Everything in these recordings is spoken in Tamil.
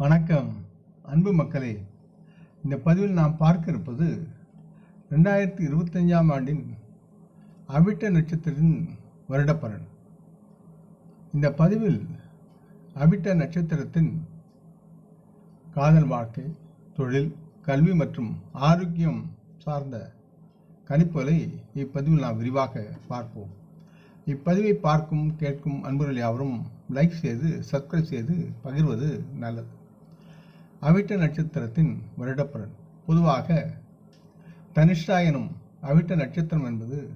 வணக்கம் அன்பு மக்களே. இந்த பதிவில் நாம் பார்க்க இருப்பது ரெண்டாயிரத்தி இருபத்தஞ்சாம் ஆண்டின் அவிட்ட நட்சத்திரத்தின் வருடப்பலன். இந்த பதிவில் அவிட்ட நட்சத்திரத்தின் காதல் வாழ்க்கை தொழில் கல்வி மற்றும் ஆரோக்கியம் சார்ந்த கணிப்புகளை இப்பதிவில் நாம் விரிவாக பார்ப்போம். இப்பதிவை பார்க்கும் கேட்கும் அன்பர்கள் யாவரும் லைக் செய்து சப்ஸ்கிரைப் செய்து பகிர்வது நல்லது. அவிட்ட நட்சத்திரத்தின் வருடப்பலன். பொதுவாக தனிஷ்டா எனும் அவிட்ட நட்சத்திரம் என்பது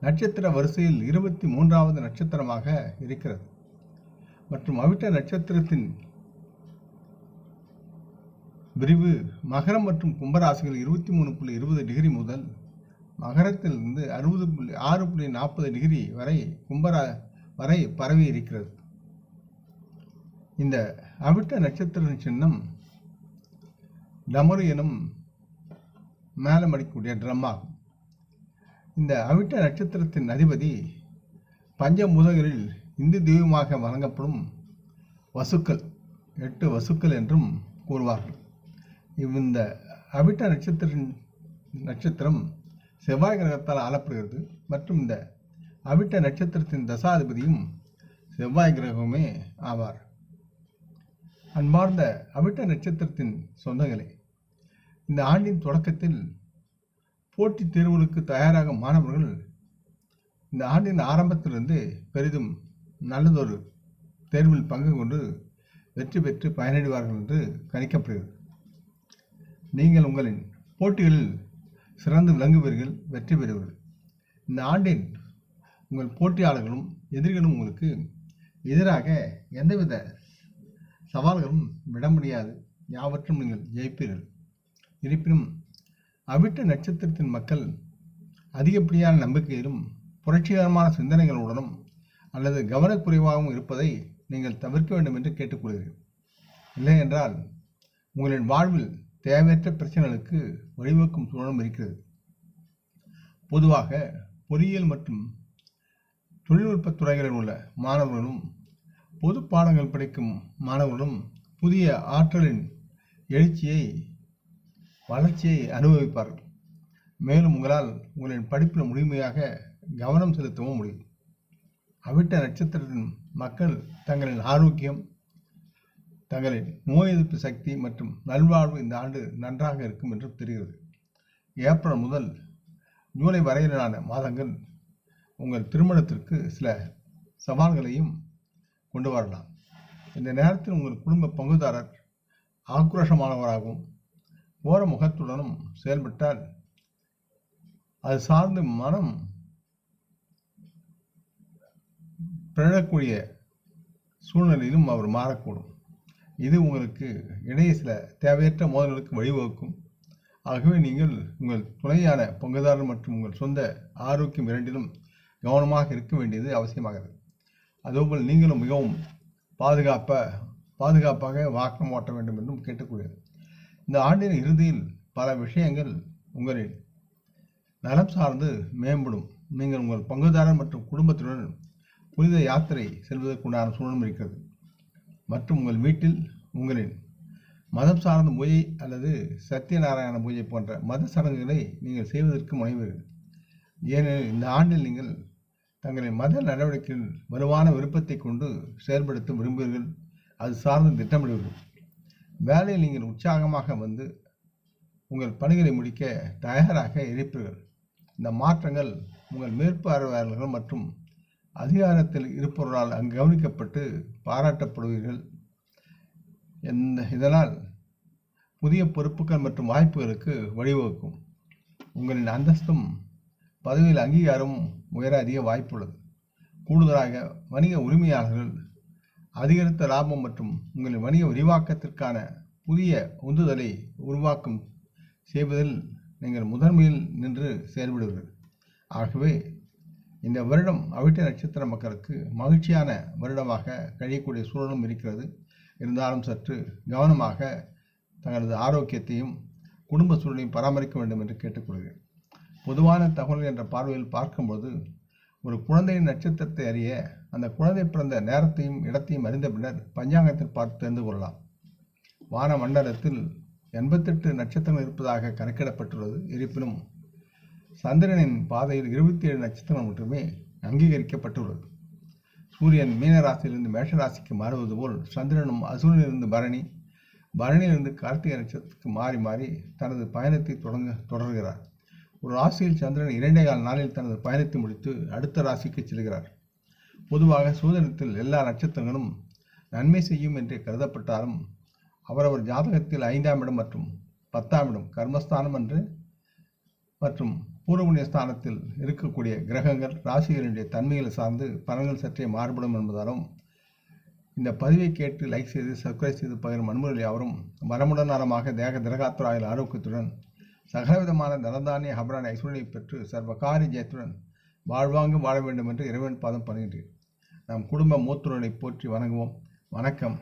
நட்சத்திர வரிசையில் இருபத்தி மூன்றாவது நட்சத்திரமாக இருக்கிறது. மற்றும் அவிட்ட நட்சத்திரத்தின் பிரிவு மகரம் மற்றும் கும்பராசிகள் இருபத்தி மூணு புள்ளி இருபது டிகிரி முதல் மகரத்திலிருந்து அறுபது புள்ளி ஆறு புள்ளி நாற்பது டிகிரி வரை கும்பரா வரை பரவி இருக்கிறது. இந்த அவிட்ட நட்சத்திரத்தின் சின்னம் டமரு எனும் மேலம் அடிக்கக்கூடிய ட்ரம் ஆகும். இந்த அவிட்ட நட்சத்திரத்தின் அதிபதி பஞ்சபூதங்களில் இந்து தெய்வமாக வழங்கப்படும் வசுக்கள் எட்டு வசுக்கள் என்றும் கூறுவார்கள். இந்த அவிட்ட நட்சத்திரத்தின் நட்சத்திரம் செவ்வாய் கிரகத்தால் ஆளப்படுகிறது. மற்றும் இந்த அவிட்ட நட்சத்திரத்தின் தசாதிபதியும் செவ்வாய் கிரகமே ஆவார். அன்பார்ந்த அவிட்ட நட்சத்திரத்தின் சொந்தங்களே இந்த ஆண்டின் தொடக்கத்தில் போட்டித் தேர்வுகளுக்கு தயாராக மாணவர்கள் இந்த ஆண்டின் ஆரம்பத்திலிருந்து பெரிதும் நல்லதொரு தேர்வில் பங்கு கொண்டு வெற்றி பெற்று பயனடைவார்கள் என்று கணிக்கப்படுகிறது. நீங்கள் உங்களின் போட்டிகளில் சிறந்து விளங்குவீர்கள் வெற்றி பெறுவீர்கள். இந்த ஆண்டின் உங்கள் போட்டியாளர்களும் எதிரிகளும் உங்களுக்கு எதிராக எந்தவித சவால்களும் விட முடியாது. யாவற்றும் நீங்கள் ஜெயிப்பீர்கள். இருப்பினும் அவிட்ட நட்சத்திரத்தின் மக்கள் அதிகப்படியான நம்பிக்கையிலும் புரட்சிகரமான சிந்தனைகளுடனும் அல்லது கவனக்குறைவாகவும் இருப்பதை நீங்கள் தவிர்க்க வேண்டும் என்று கேட்டுக்கொள்கிறேன். இல்லை என்றால் உங்களின் வாழ்வில் தேவையற்ற பிரச்சனைகளுக்கு வழிவகுக்கும் சூழலும் இருக்கிறது. பொதுவாக பொறியியல் மற்றும் தொழில்நுட்ப துறைகளில் உள்ள மாணவர்களும் பொது பாடங்கள் படிக்கும் மாணவர்களும் புதிய ஆற்றலின் எழுச்சியை வளர்ச்சியை அனுபவிப்பார்கள். மேலும் உங்களால் உங்களின் படிப்பில் முழுமையாக கவனம் செலுத்தவும் முடியும். அவிட்ட நட்சத்திரத்தின் மக்கள் தங்களின் ஆரோக்கியம் தங்களின் நோய் எதிர்ப்பு சக்தி மற்றும் நல்வாழ்வு இந்த ஆண்டு நன்றாக இருக்கும் என்று தெரிகிறது. ஏப்ரல் முதல் ஜூலை வரையிலான மாதங்கள் உங்கள் திருமணத்திற்கு சில சவால்களையும் கொண்டு வரலாம். இந்த நேரத்தில் உங்கள் குடும்ப பங்குதாரர் ஆக்ரோஷமானவராகவும் ஓர முகத்துடனும் செயல்பட்டால் அது சார்ந்து மனம் பிறழக்கூடிய சூழ்நிலையிலும் அவர் மாறக்கூடும். இது உங்களுக்கு இடையே சில தேவையற்ற மோதல்களுக்கு வழிவகுக்கும். ஆகவே நீங்கள் உங்கள் துணையான பங்குதாரர் மற்றும் உங்கள் சொந்த ஆரோக்கியம் இரண்டிலும் கவனமாக இருக்க வேண்டியது அவசியமாகிறது. அதேபோல் நீங்களும் மிகவும் பாதுகாப்பாக பாதுகாப்பாக வாக்கம் ஓட்ட வேண்டும் என்றும் கேட்டுக்கொள்கிறது. இந்த ஆண்டின் இறுதியில் பல விஷயங்கள் உங்களின் நலம் சார்ந்து மேம்படும். நீங்கள் உங்கள் பங்குதாரர் மற்றும் குடும்பத்துடன் புனித யாத்திரை செல்வதற்குண்டான சூழலும் இருக்கிறது. மற்றும் உங்கள் வீட்டில் உங்களின் மதம் சார்ந்த பூஜை அல்லது சத்யநாராயண பூஜை போன்ற மத சடங்குகளை நீங்கள் செய்வதற்கு முனைவீர்கள். ஏனெனில் இந்த ஆண்டில் நீங்கள் தங்களின் மத நடவடிக்கையில் வலுவான விருப்பத்தை கொண்டு செயல்படுத்த விரும்புவீர்கள் அது சார்ந்து திட்டமிடுவீர்கள் வேலையில் நீங்கள் உற்சாகமாக வந்து உங்கள் பணிகளை முடிக்க தயாராக இருப்பீர்கள். இந்த மாற்றங்கள் உங்கள் மேற்பார்வையாளர்கள் மற்றும் அதிகாரத்தில் இருப்பவர்களால் அங்கு கவனிக்கப்பட்டு பாராட்டப்படுவீர்கள். இந்த இதனால் புதிய பொறுப்புகள் மற்றும் வாய்ப்புகளுக்கு வழிவகுக்கும். உங்களின் அந்தஸ்தும் பதவியில் அங்கீகாரமும் உயர அதிக வாய்ப்புள்ளது. கூடுதலாக வணிக உரிமையாளர்கள் அதிகரித்த லாபம் மற்றும் உங்களின் வணிக விரிவாக்கத்திற்கான புதிய உந்துதலை உருவாக்கும் செய்வதில் நீங்கள் முதன்மையில் நின்று செயல்படுவீர்கள். ஆகவே இந்த வருடம் அவிட்ட நட்சத்திர மக்களுக்கு மகிழ்ச்சியான வருடமாக கழியக்கூடிய சூழலும் இருக்கிறது. இருந்தாலும் சற்று கவனமாக தங்களது ஆரோக்கியத்தையும் குடும்ப சூழலையும் பராமரிக்க வேண்டும் என்று கேட்டுக்கொள்கிறேன். பொதுவான தகவல் என்ற பார்வையில் பார்க்கும்போது ஒரு குழந்தையின் நட்சத்திரத்தை அறிய அந்த குழந்தை பிறந்த நேரத்தையும் இடத்தையும் அறிந்த பின்னர் பஞ்சாங்கத்தில் பார்த்து தெரிந்து கொள்ளலாம். வான மண்டலத்தில் எண்பத்தெட்டு நட்சத்திரங்கள் இருப்பதாக கணக்கிடப்பட்டுள்ளது. இருப்பினும் சந்திரனின் பாதையில் இருபத்தி ஏழு நட்சத்திரம் மட்டுமே அங்கீகரிக்கப்பட்டுள்ளது. சூரியன் மீனராசியிலிருந்து மேஷராசிக்கு மாறுவது போல் சந்திரனும் அசுரனிலிருந்து பரணி பரணியிலிருந்து கார்த்திகை நட்சத்திரத்துக்கு மாறி மாறி தனது பயணத்தை தொடங்க தொடர்கிறார். ஒரு ராசியில் சந்திரன் இரண்டே கால் நாளில் தனது பயணத்தை முடித்து அடுத்த ராசிக்கு செல்கிறார். பொதுவாக சூதனத்தில் எல்லா நட்சத்திரங்களும் நன்மை செய்யும் என்று கருதப்பட்டாலும் அவரவர் ஜாதகத்தில் ஐந்தாம் இடம் மற்றும் பத்தாம் இடம் கர்மஸ்தானம் என்று மற்றும் பூர்வபுண்ணிய ஸ்தானத்தில் இருக்கக்கூடிய கிரகங்கள் ராசிகளினுடைய தன்மைகளை சார்ந்து பலன்கள் சற்றே மாறுபடும் என்பதாலும் இந்த பதிவை கேட்டு லைக் செய்து சப்ஸ்கிரைப் செய்து பகிரும் அன்புகள் யாவரும் வரமுடன் நலமாக தேக திரகாத்துராயில் ஆரோக்கியத்துடன் சகலவிதமான தனதானிய ஹபரான ஐஸ்வர்யை பெற்று சர்வகாரி ஜெயத்துடன் வாழ்வாங்கு வாழ வேண்டும் என்று இறைவன் பாதம் பண்ணுகின்றேன் நம் குடும்ப மூத்துரனை போற்றி வணங்குவோம். வணக்கம்.